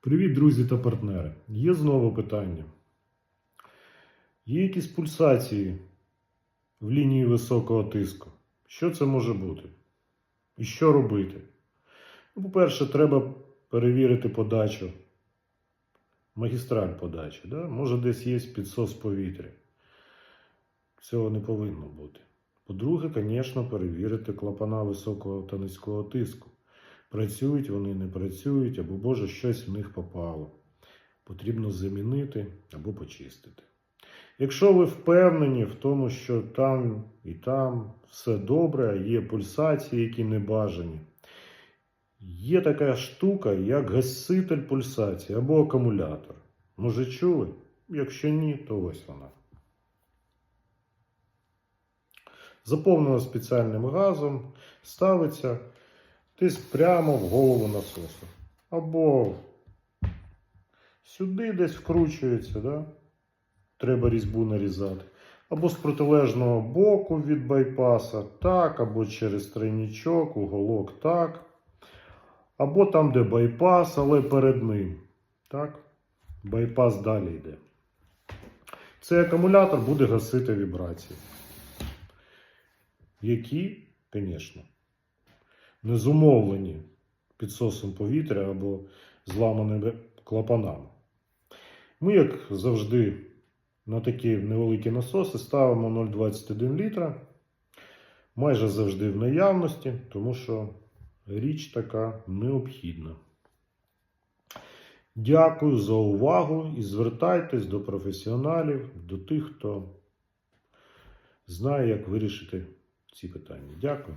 Привіт, друзі та партнери. Є знову питання. Є якісь пульсації в лінії високого тиску? Що це може бути? І що робити? Ну, По-перше, треба перевірити подачу, магістраль подачі. Да? Може, десь є підсос повітря. Цього не повинно бути. По-друге, звісно, перевірити клапана високого та низького тиску. Працюють вони, не працюють, або Боже, щось в них попало. Потрібно замінити або почистити. Якщо ви впевнені в тому, що там і там все добре, є пульсації, які не бажані, є така штука, як гаситель пульсації або акумулятор. Може, чули? Якщо ні, то ось вона. Заповнена спеціальним газом, ставиться десь прямо в голову насосу. Або сюди десь вкручується, да? треба різьбу нарізати. Або з протилежного боку від байпаса, так, або через тройнічок, уголок так. Або там, де байпас, але перед ним. Так? Байпас далі йде. Цей акумулятор буде гасити вібрації. Які, звісно, не зумовлені підсосом повітря або зламаними клапанами. Ми, як завжди, на такі невеликі насоси ставимо 0,21 літра. Майже завжди в наявності, тому що річ така необхідна. Дякую за увагу і звертайтесь до професіоналів, до тих, хто знає, як вирішити ці питання. Дякую.